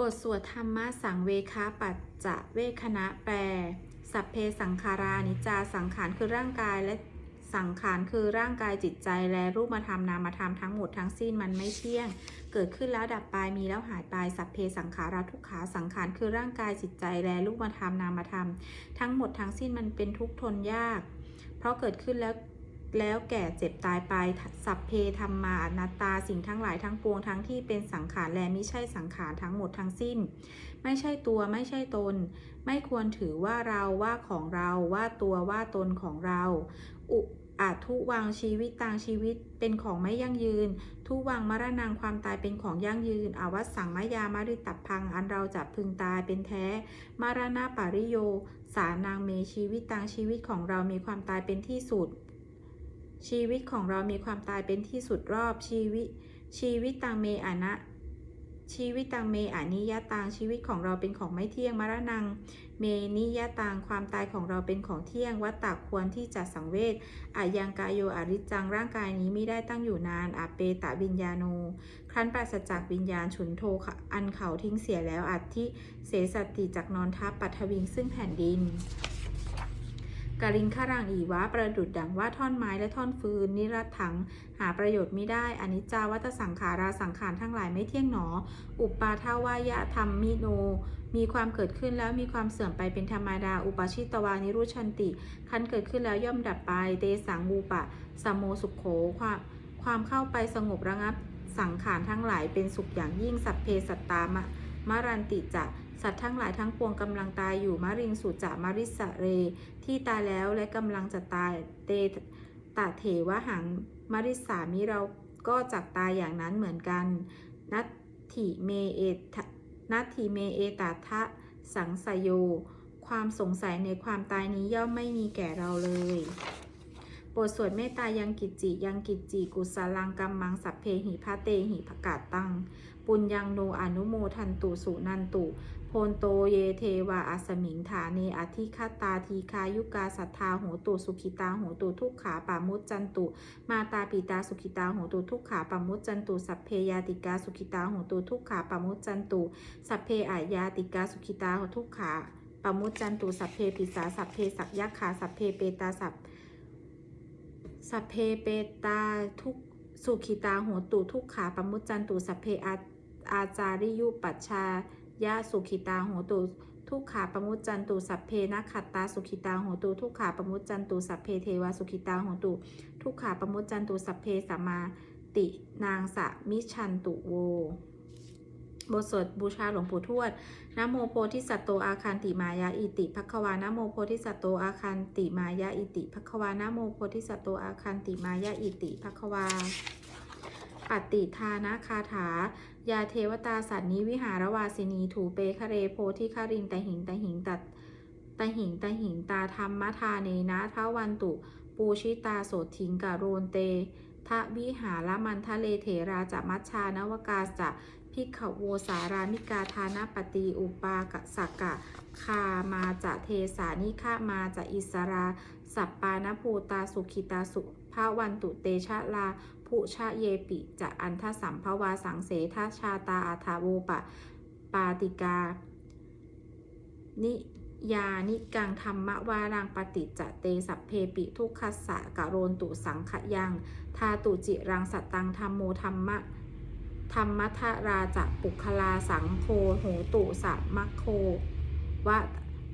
บทสวดธรรมะสังเวคาปัจจะเวคณะแปล สัพเพสังขารานิจาสังขารคือร่างกายและสังขารคือร่างกายจิตใจและรูปธรรมนามธรรมทั้งหมดทั้งสิ้นมันไม่เที่ยง เกิดขึ้นแล้วดับไปมีแล้วหายไปสัพเพสังขาราทุกขาสังขารคือร่างกายจิตใจและรูปธรรมนามธรรม ทั้งหมดทั้งสิ้นมันเป็นทุกข์ทนยาก เพราะเกิดขึ้นแล้ว แล้วแก่เจ็บตายไป สัพเพธรรมาอนัตตาสิ่งทั้งหลายทั้งปวงทั้งที่เป็นสังขารและไม่ใช่สังขารทั้งหมดทั้งสิ้น ไม่ใช่ตัวไม่ใช่ตน ไม่ควรถือว่าเราว่าของเราว่าตัวว่าตนของเราอุอาจทุวังชีวิตต่างชีวิตเป็นของไม่ยั่งยืน ทุวังมรณังความตายเป็นของยั่งยืนอวัสสังมายามาริตับพังอันเราจะพึงตายเป็นแท้ มรณะปาริโย สานางเมชีวิตต่างชีวิตของเรามีความตายเป็นที่สุด ชีวิตของเรามีความตายเป็นที่สุดรอบชีวิต ชีวิตตังเมอานะ ชีวิตตังเมอานิยตังชีวิตของเราเป็นของไม่เที่ยงมรณัง เมนิยตังความตายของเราเป็นของเที่ยงวัตตะควรที่จะสังเวชอายังกายโยอริจังร่างกายนี้ไม่ได้ตั้งอยู่นานอาเปตะวิญญาโนครั้นปราศจากวิญญาณฉุนโทอันเขาทิ้งเสียแล้วอัตทิเสสติจากนอนทับปัทวิงซึ่งแผ่นดิน กาลิงคารังอีวะประดุดดังว่าท่อนไม้และท่อนฟืน นิรัตถัง หาประโยชน์ไม่ได้อนิจจาวัตสังขาราสังขารทั้งหลายไม่เที่ยงหนอ อุปปาทาวายะธรรมมิโน มีความเกิดขึ้นแล้วมีความเสื่อมไปเป็นธรรมดา อุปชิตวานิรุชันติ คันเกิดขึ้นแล้วย่อมดับไป เตสังบูปะสมโมสุขโขความความเข้าไปสงบระงับสังขารทั้งหลายเป็นสุขอย่างยิ่งสัพเพสัตตามะมรันติจะ สัตว์ทั้งหลายทั้งปวงกำลังตายอยู่มะริงสุจะมะริสะเร ที่ตายแล้วและกำลังจะตายเตตะเถวะหังมาริสามิเราก็จักตายอย่างนั้นเหมือนกันนัตถิเมเอทะนัตถิเมเอตาทะสังสยโย ความสงสัยในความตายนี้ย่อมไม่มีแก่เราเลย บทสวดเมตตายังกิจจิยังกิจจิกุสลังกัมมังสัพเพหิพะเตหิภกาตัง ปุญญังโนอนุโมทันตุสุนันตุโพนโตเยเทวาอัสมิงฐาเนอธิคตาทีคายุกาสัทธาโหตุสุขิตาโหตุทุกขาปามุจจันตุ มาตาปิตาสุขิตาโหตุทุกขาปามุจจันตุ สัพเพยาติกาสุขิตาโหตุทุกขาปามุจจันตุ สัพเพอายาติกาสุขิตาโหทุกขาปามุจจันตุ สัพเพปิสาสัพเพสักยักขาสัพเพเปตาสัพ สัพเพเปตาทุกสุขิตาโหตุทุกขาปมุจจันตุสัพเพอาอาจาริยุปัชชายะสุขิตาโหตุทุกขาปมุจจันตุสัพเพนักขัตตาสุขิตาโหตุทุกขาปมุจจันตุสัพเพเทวาสุขิตาโหตุทุกขาปมุจจันตุสัพเพสัมมาตินางสะมิชันตุโว บทสวดบูชาหลวงปู่ทวดนโมโพธิสัตว์โตอาคันติมายาอิติภควานโมโพธิสัตว์โตอาคันติมายาอิติภควานโมโพธิสัตว์โตอาคันติมายาอิติภควาปฏิทานะคาถา ยาเทวตาสัตว์นิวิหารวาสินีถูเปคะเรโพธิคาริงตะหิงตะหิงตัดตะหิงตะหิงตาธรรมทาเนนะทวันตุ ปูชิตาโสทิงกะโรนเตทะวิหารมันทะเลเถราจะมัชชานวกาจะ พิกขโวสารานิกาทานปฏิอุปากสักกะ คามาจะเทสานิฆามาจะอิสรา สัปปานภูตาสุขิตาสุภาวันตุเตชะลาผู้ชะเยปิจะอันทสัมภวาสังเสทชาตาอาทาโวปะปาติกา นิยานิกังธรรมวารังปฏิจจเตสัพเพปิทุกขสสะกะโรนตุสังขยัง ทาตุจิรังสตตังธรรมโมธรรมะ ธรรมัทราจะปุคลาสังโฆโหตุสัมมโควะ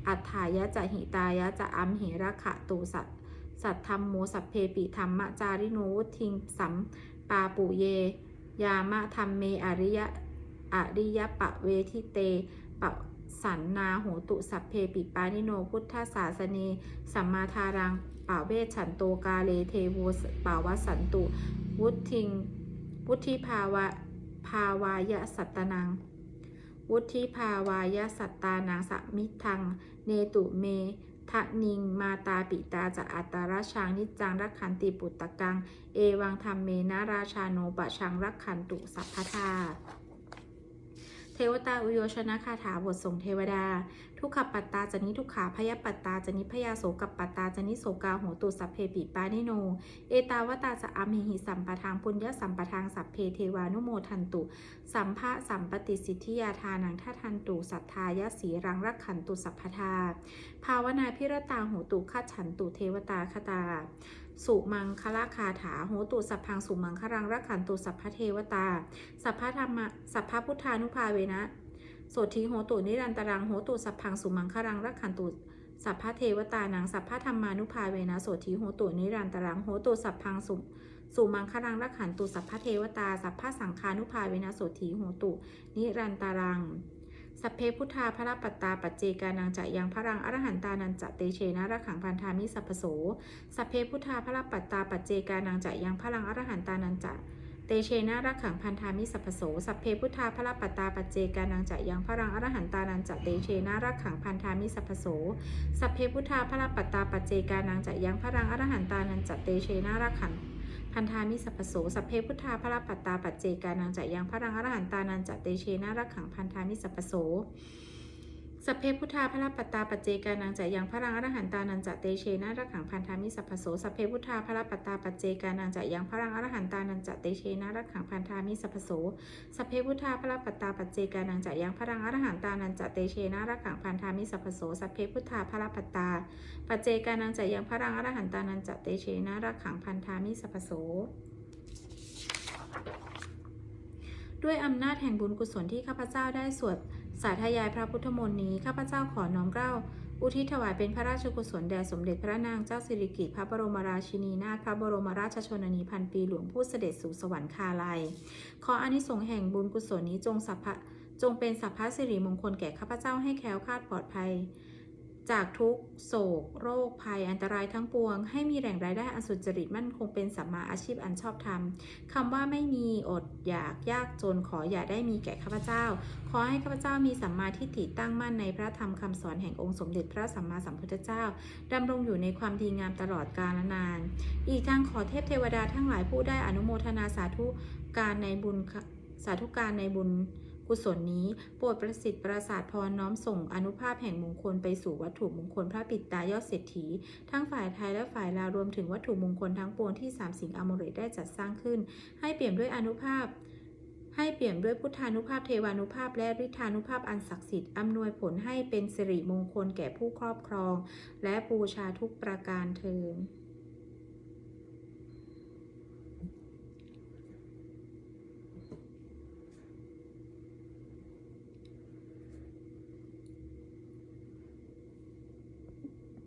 อัฏฐายะจะหิตายะจะอัมเหระขะตุสัตสัทธรรมโมสัพเพปิธรรมจาริโนวุทิงสัมปาปุเย ยามะธรรมเมอริยะอริยปะเวทิเตปะสันนาโหตุสัพเพปิปานิโนพุทธศาสเนสัมมาทารังป่าเวชันโตกาเลเทโวป่าวสันตุ วุทิงวุธิภาวะ ภาวายสัตตนัง วุธิภาวายสัตตานังสมิทัง เนตุเมทะนิง มาตาปิตาจะอัตตราชางนิจังรักขันติปุตตะกัง เอวังธรรมเมนาราชาโนปะชังรักขันตุสัพพทา เทวตาอุโยชนะคาถาบทส่งเทวดา ทุกขปัตตาจนิทุกขาพยปัตตาจนิพยาโสกับปัตตาจนิโสกาโหตุสัพเพปิปานิโน เอตาวตาจะอามิหิสัมปทางปุญญสัมปทางสัพเพเทวานุโมทันตุ สัมภะสัมปติสิทธิยาทานังทัทันตุสัทธายะสีรังรักขันตุสัพพทา ภาวนาพิรตาโหตุคัจฉันตุเทวตาคตา สุมังคละคาถาโหตุสัพพังสุมังครังรักขันตุสัพพเทวตา สัพพธรรมะสัพพพุทธานุภาเวนะโสทิโหตุนิรันตรังโหตุสัพพังสุมังครังรักขันตุสัพพเทวตานังสัพพธรรมานุภาเวนะโสทิโหตุนิรันตรังโหตุสัพพังสุสุมังครังรักขันตุสัพพเทวตา สัพพสังฆานุภาเวนะโสทิโหตุนิรันตรัง สัพเพพุทธาพระปัตตาปัจเจกานังจะยังพระรังอรหันตานันจะเตเชนะระขังพันธามิสัพโสสัพเพพุทธาพระปัตตาปัจเจกานังจะยังพระรังอรหันตานันจะเตเชนะรักขังพันธามิสัพพโสสัพเพพุทธาพระปัตตาปัจเจกานังจะยังพระรังอรหันตานันจะเตเชนะรักขังพันธามิสัพพโสสัพเพพุทธาพระปัตตาปัจเจกานังจะยังพระรังอรหันตานันจะเตเชนะรักขัง พันธามิสัพโสสัพเพพุทธาพระปัตตาปัจเจกานังจะยังพระรังอรหันตานันจะเตเชนะรักขังพันธามิสัพโส สัพเพพุทธาพระปัตตาปเจกานังจะยังพระรังอรหันตานันจะเตเชนะรักขังพันธามิสัพพโสสัพเพพุทธาพระปัตตาปเจกานังจะยังพระรังอรหันตานันจะเตเชนะรักขังพันธามิสัพพโสสัพเพพุทธาพระปัตตาปเจกานังจะยังพระรังอรหันตานันจะเตเชนะรักขังพันธามิสัพพโสสัพเพพุทธาพระปัตตาปเจกานังจะยังพระรังอรหันตานันจะเตเชนะรักขังพันธามิสัพพโสด้วยอำนาจแห่งบุญกุศลที่ข้าพเจ้าได้สวด สาธยายพระพุทธมนต์นี้ ข้าพเจ้าขอน้อมเกล้า อุทิศถวายเป็นพระราชกุศลแด่สมเด็จพระนางเจ้าสิริกิติ์พระบรมราชินีนาถพระบรมราชชนนีพันปีหลวงผู้เสด็จสู่สวรรคาลัย ขออานิสงส์แห่งบุญกุศลนี้จงสัพพะจงเป็นสัพพะสิริมงคลแก่ข้าพเจ้าให้แคล้วคลาดปลอดภัย จากทุกโศก โรคภัยอันตรายทั้งปวง ให้มีแหล่งรายได้อันสุจริตมั่นคงเป็นสัมมาอาชีพอันชอบธรรมคำว่าไม่มีอดอยากยากจนขออย่าได้มีแก่ข้าพเจ้า ขอให้ข้าพเจ้ามีสัมมาทิฏฐิตั้งมั่นในพระธรรมคำสอนแห่งองค์สมเด็จพระสัมมาสัมพุทธเจ้าดำรงอยู่ในความดีงามตลอดกาลนาน อีกทั้งขอเทพเทวดาทั้งหลายผู้ได้อนุโมทนาสาธุการในบุญสาธุการในบุญ กุศลนี้โปรดประสิทธิ์ประสาทพรน้อมส่งอนุภาพแห่งมงคลไปสู่วัตถุมงคลพระปิดตายอดเศรษฐี ทั้งฝ่ายไทยและฝ่ายลาวรวมถึงวัตถุมงคลทั้งปวงที่สามสิงอมฤตได้จัดสร้างขึ้น ให้เปี่ยมด้วยอนุภาพให้เปี่ยมด้วยพุทธานุภาพเทวานุภาพและฤทธานุภาพอันศักดิ์สิทธิ์อำนวยผลให้เป็นสิริมงคลแก่ผู้ครอบครอง และบูชาทุกประการเทิน